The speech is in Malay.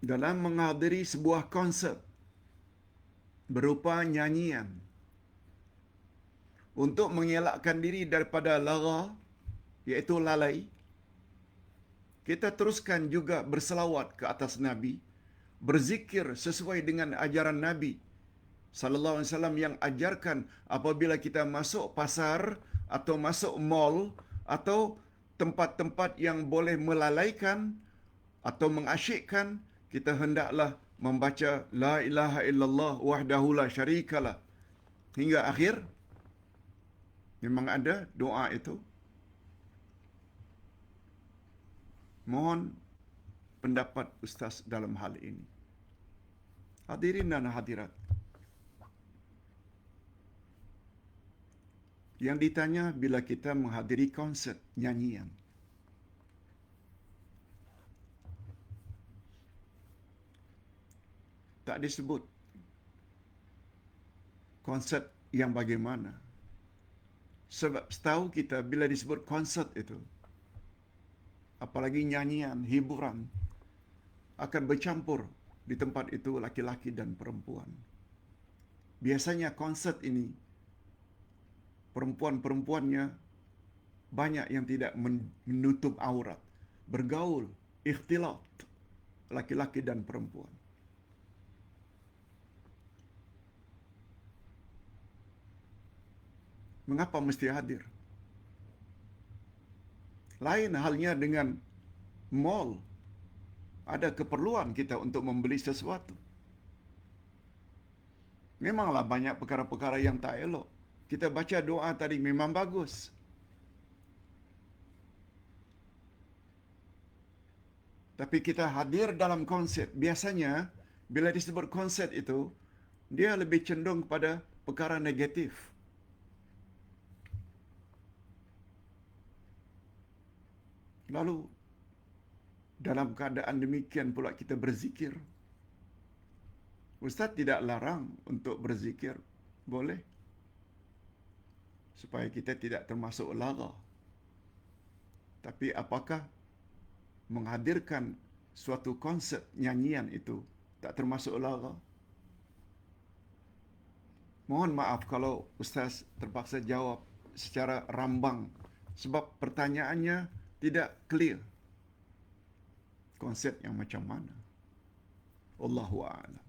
dalam menghadiri sebuah konsert berupa nyanyian. Untuk mengelakkan diri daripada lara iaitu lalai kita teruskan juga berselawat ke atas nabi berzikir sesuai dengan ajaran nabi sallallahu alaihi wasallam yang ajarkan apabila kita masuk pasar atau masuk mall atau tempat-tempat yang boleh melalaikan atau mengasyikkan kita hendaklah membaca la ilaha illallah wahdahu la syarikalah. Hingga akhir memang ada doa itu. Mohon pendapat ustaz dalam hal ini. Hadirin dan hadirat. Yang ditanya bila kita menghadiri konsert nyanyian tak disebut konsert yang bagaimana. Sebab setahu kita bila disebut konsert itu, apalagi nyanyian, hiburan, akan bercampur di tempat itu laki-laki dan perempuan. Biasanya konsert ini, perempuan-perempuannya banyak yang tidak menutup aurat, bergaul, ikhtilat, laki-laki dan perempuan. Mengapa mesti hadir? Lain halnya dengan mall. Ada keperluan kita untuk membeli sesuatu. Memanglah banyak perkara-perkara yang tak elok. Kita baca doa tadi memang bagus. Tapi kita hadir dalam konsep. Biasanya, bila disebut konsep itu, dia lebih cenderung pada perkara negatif. Lalu dalam keadaan demikian pula kita berzikir. Ustaz tidak larang untuk berzikir. Boleh. Supaya kita tidak termasuk lara. Tapi apakah menghadirkan suatu konsep nyanyian itu tak termasuk lara? Mohon maaf kalau Ustaz terpaksa jawab secara rambang. Sebab pertanyaannya tidak clear konsep yang macam mana. Allahu a'lam.